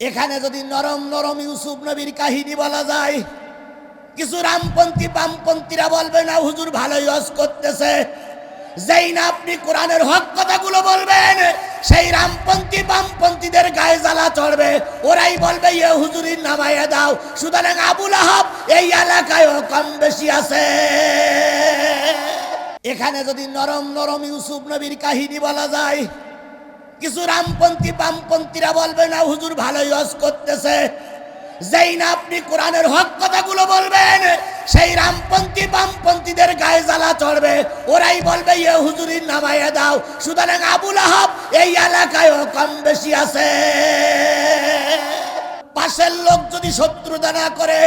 এখানে যদি নরম নরম ইউসুফ নবীর কাহিনী বলা যায়, কিছু রামপন্থী, বামপন্থীরা বলবে, না, হুজুর, ভালোই হজ করতেছে। যেই না আপনি কোরআনের হক কথাগুলো বলবেন, সেই রামপন্থী, বামপন্থীদের গায়ে জ্বালা চড়বে। ওরাই বলবে ইয়ে হুজুরির নামাইয়া দাও। সুতরাং আবুল আহাব এই এলাকায়ও কম বেশি আছে। এখানে যদি নরম নরম ইউসুফ নবীর কাহিনী বলা যায় কিছু রামপন্থী বামপন্থীরা বলবে, না, হুজুর ভালোই হজ করতেছে। যেই না আপনি কোরআনের হক কথাগুলো বলবেন, সেই রামপন্থী বামপন্থীদের গায়ে জ্বালা চড়বে। ওরাই বলবে ইয়ে হুজুরির নামাইয়া দাও। সুতরাং আবুল আহাব এই এলাকায়ও কম বেশি আছে। পাশের লোক যদি শত্রুতা না করে,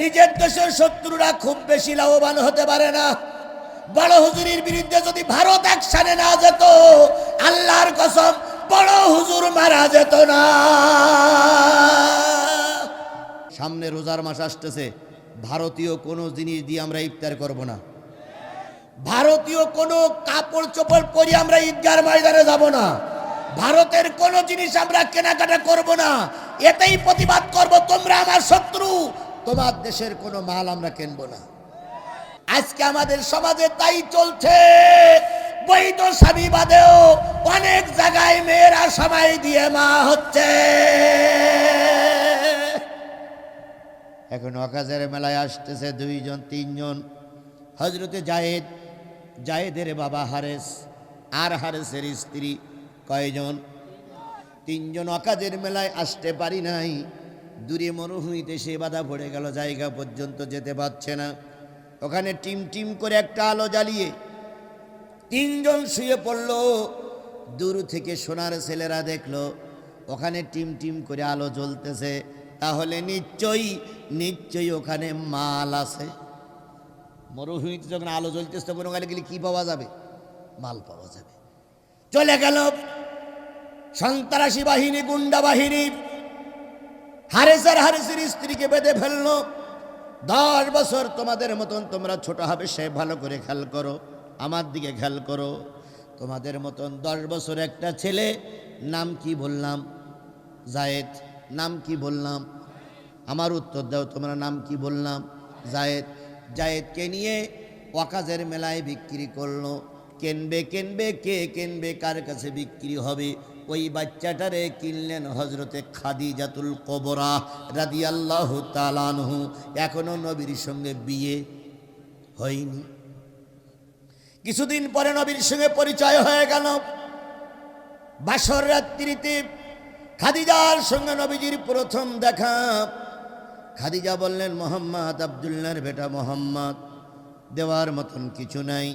নিজের দেশের শত্রুরা খুব বেশি লাভবান হতে পারে না। বড় হুজুরির বিরুদ্ধে যদি ভারত একসানে না যেত, আল্লাহর কসম, বড় হুজুর মারা যেত না। সামনে রোজার মাস আসতেছে, ভারতীয় কোনো জিনিস দিয়ে আমরা ইফতার করব না। ভারতীয় কোনো কাপড় চোপড় পরি আমরা ঈদগার ময়দানে যাব না। ভারতের কোনো জিনিস আমরা কেনাকাটা করব না। এতেই প্রতিবাদ করব, তোমরা আমার শত্রু। তোমার দেশের কোনো মাল আমরা কিনবো না। আজকে আমাদের সমাজে তাই চলছে। বৈধ স্বামীবাদেও অনেক জায়গায় মেয়েরা সময় দিয়ে মা হচ্ছে। এখন অকাজের মেলায় আসতেছে দুইজন, তিনজন। হজরতে জায়েদ, জায়েদের বাবা হারেস আর হারেসের স্ত্রী কয়জন? তিনজন অকাজের মেলায় আসতে পারি নাই। দূরে মরুভূমিতে সে বাধা পড়ে গেল, জায়গা পর্যন্ত যেতে পারছে না। ওখানে টিম টিম করে একটা আলো জ্বালিয়ে তিনজন শুয়ে পড়ল। দূর থেকে সোনার ছেলেরা দেখল, ওখানে টিম টিম করে আলো জ্বলতেছে। তাহলে নিশ্চয়ই নিশ্চয়ই ওখানে মাল আছে। মরুভূমিতে যখন আলো জ্বলতেছে, তখন ওখানে গেলে কি পাওয়া যাবে? মাল পাওয়া যাবে। চলে গেল সন্ত্রাসী বাহিনী, গুন্ডা বাহিনী। হারেসার হারেসের স্ত্রীকে বেঁধে ফেলল। দশ বছর তোমাদের মতন তোমরা ছোট হবে, সে ভালো করে খেয়াল করো, আমার দিকে খেয়াল করো। তোমাদের মতন দশ বছর একটা ছেলে, নাম কি বললাম? জায়েদ, নাম কি বললাম? আমার উত্তর দাও, তোমরা নাম কি বললাম? জায়েদ। জায়েদকে নিয়ে ওয়াকাজের মেলায় বিক্রি করল। কেনবে কেনবে, কে কেনবে, কার কাছে বিক্রি হবে? ওই বাচ্চাটারে কিনলেন হজরতে খাদিজাতুল কবরা রাদি আল্লাহ তালানহু এখনও নবীর সঙ্গে বিয়ে হয়নি। কিছুদিন পরে নবীর সঙ্গে পরিচয় হয়ে গেল। বাসর রাত্রিতে খাদিজার সঙ্গে নবীজির প্রথম দেখা। খাদিজা বললেন, মোহাম্মদ আবদুল্লার বেটা মোহাম্মদ, দেওয়ার মতন কিছু নাই,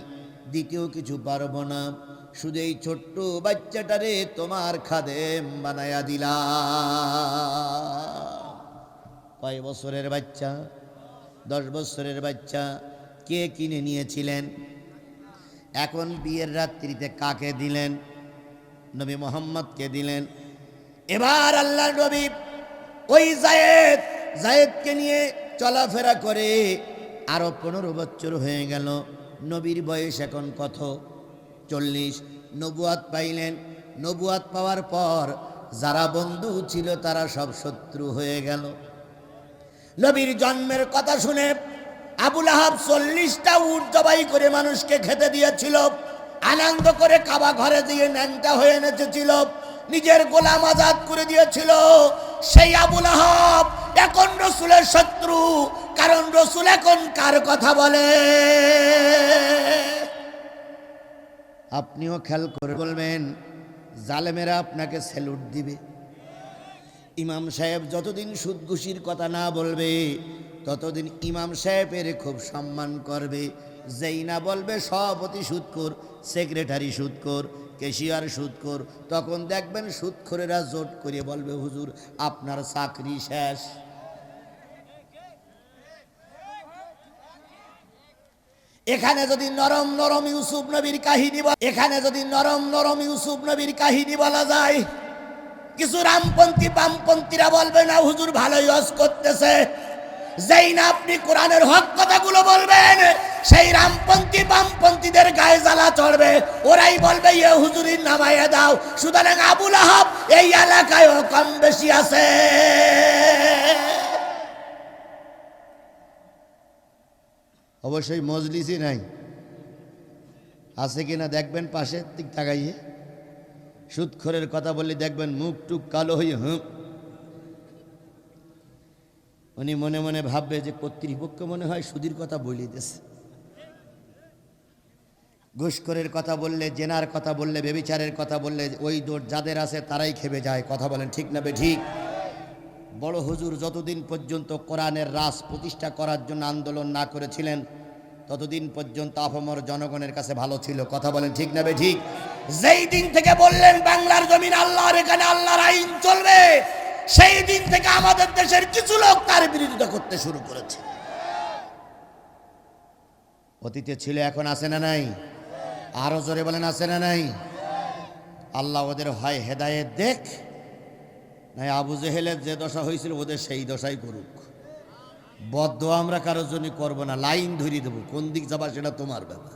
দ্বিতীয় কিছু পারব না। শুধু এই ছোট্ট বাচ্চাটারে তোমার খাদেম বানায়া দিলা। কয় বছরের বাচ্চা? দশ বছরের বাচ্চা। কে কিনে নিয়েছিলেন? এখন বিয়ের রাত্রিতে কাকে দিলেন? নবী মোহাম্মদকে দিলেন। এবার আল্লাহ নবী ওই জায়েদ, জায়েদকে নিয়ে চলাফেরা করে আরও পনেরো বছর হয়ে গেল। নবীর বয়স এখন কত? চল্লিশ, নবুয়াত পাইলেন। নবুয়াত পাওয়ার পর যারা বন্ধু ছিল তারা সব শত্রু হয়ে গেল। নবীর জন্মের কথা শুনে আবুল আহাব চল্লিশটা উট জবাই করে মানুষকে খেতে দিয়েছিল। আনন্দ করে কাবা ঘরে দিয়ে ন্যাংটা হয়ে নেচেছিল। নিজের গোলাম আজাদ করে দিয়েছিল। সেই আবুল আহাব এখন রসুলের শত্রু। কারণ রসুল এখন কার কথা বলে? আপনিও খেয়াল করে বলবেন, জালেমেরা আপনাকে স্যালুট দিবে। ইমাম সাহেব যতদিন সুদ ঘুষির কথা না বলবে, ততদিন ইমাম সাহেবের খুব সম্মান করবে। যেই না বলবে, সভাপতি সুদকর সেক্রেটারি সুদকর কেশিয়ার সুদকর তখন দেখবেন সুদখোরেরা জোট করে বলবে, হুজুর, আপনার চাকরি শেষ। এখানে যদি নরম নরম ইউসুফ নবীর কাহিনী এখানে যদি নরম নরম ইউসুফ নবীর কাহিনী বলা যায়, কিছু রামপন্থী বামপন্থীরা বলবে, না, হুজুর ভালোই হজ করতেছে। যেই না আপনি কোরআনের হক কথাগুলো বলবেন, সেই রামপন্থী বামপন্থীদের গায়ে জ্বালা চড়বে। ওরাই বলবে ইয়ে হুজুরির নামাইয়া দাও। সুতরাং আবুল আহাব এই এলাকায়ও কম বেশি আছে। অবশ্যই মজলিসই নাই। আছে কিনা দেখবেন পাশের দিক তাকাইয়ে। সুদখোরের কথা বললে দেখবেন মুখ টুক কালো হয়ে হুঁ। উনি মনে মনে ভাববে যে কর্তৃপক্ষ মনে হয় সুদীর কথা বলিতেছে। ঘুষখোরের কথা বললে, জেনার কথা বললে বেবিচারের কথা বললে, ওই দোর যাদের আছে তারাই খেবে যায়, কথা বলেন ঠিক না বে ঠিক? বড় হুজুর যতদিন পর্যন্ত কোরআনের রাস প্রতিষ্ঠা করার জন্য আন্দোলন না করেছিলেন, ততদিন পর্যন্ত আপামর জনগণের কাছে ভালো ছিল। কথা বলেন ঠিক না ঠিক? যেই দিন থেকে বললেন বাংলার জমিন আল্লাহর, এখানে আল্লাহর আইন চলবে, সেই দিন থেকে আমাদের দেশের কিছু লোক তার বিরোধিতা করতে শুরু করেছে। অতীতে ছিল, এখন আছে না নাই? আরও জোরে বলেন, আছে না নাই? আল্লাহ ওদের হয় হেদায়েত দেখ নাই, আবু জেহেলের যে দশা হয়েছিল ওদের সেই দশাই করুক। বদ্ধ আমরা কারোর জন্য করব না, লাইন ধরিয়ে দেবো, কোন দিক যাবা সেটা তোমার ব্যাপার।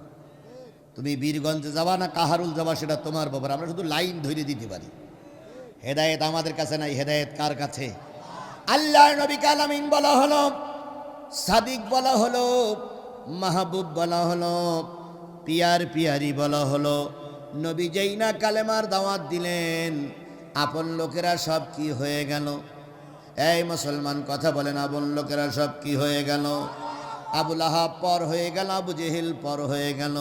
তুমি বীরগঞ্জে যাবা না কাহারুল যাবা সেটা তোমার ব্যাপার, আমরা শুধু লাইন ধরিয়ে দিতে পারি। হেদায়েত আমাদের কাছে নাই, হেদায়েত কার কাছে? আল্লাহ নবী কালামিন বলা হলো, সাদিক বলা হলো, মাহবুব বলা হলো, পিয়ার পিয়ারি বলা হলো, নবী যেই না কালেমার দাওয়াত দিলেন আপন লোকেরা সব কি হয়ে গেল? এই মুসলমান কথা বলেন, আপন লোকেরা সব কি হয়ে গেল? আবুল আহাব পর হয়ে গেল, আবু জেহিল পর হয়ে গেল।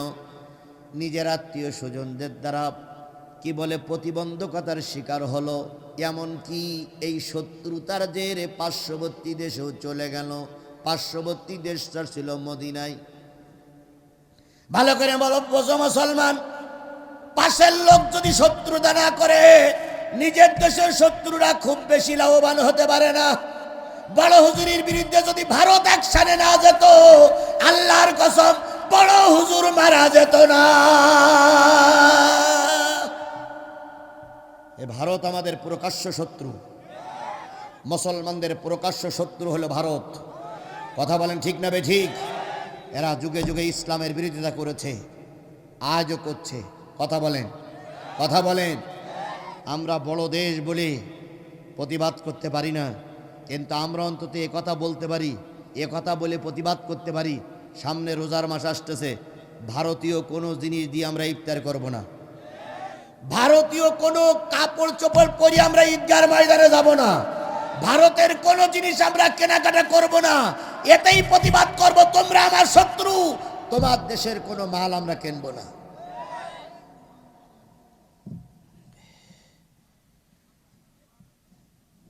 নিজের আত্মীয় স্বজনদের দ্বারা কি বলে প্রতিবন্ধকতার শিকার হলো? এমন কি এই শত্রুতার জেরে পার্শ্ববর্তী দেশেও চলে গেল? পার্শ্ববর্তী দেশটা ছিল মদিনায়। ভালো করে বলো মুসলমান, পাশের লোক যদি শত্রুতা না করে নিজের দেশের শত্রুরা খুব বেশি লাভবান হতে পারে না। বড় হুজুরির বিরুদ্ধে যদি ভারত একসানে না যেত, আল্লাহর কসম, বড় হুজুর মারা যেত না। এ ভারত আমাদের প্রকাশ্য শত্রু। মুসলমানদের প্রকাশ্য শত্রু হলো ভারত। কথা বলেন ঠিক না ঠিক? এরা যুগে যুগে ইসলামের বিরোধিতা করেছে, আজও করছে। কথা বলেন কথা বলেন। আমরা বড় দেশ বলে প্রতিবাদ করতে পারি না। কিন্তু আমরা অন্তত কথা বলতে পারি কথা বলে প্রতিবাদ করতে পারি, সামনে রোজার মাস আসতেছে, ভারতীয় কোনো জিনিস দিয়ে আমরা ইফতার করব না। ভারতীয় কোনো কাপড় চোপড় পরি আমরা ঈদগার ময়দানে যাব না। ভারতের কোনো জিনিস আমরা কেনাকাটা করব না। এতেই প্রতিবাদ করব, তোমরা আমার শত্রু। তোমার দেশের কোনো মাল আমরা কিনব না।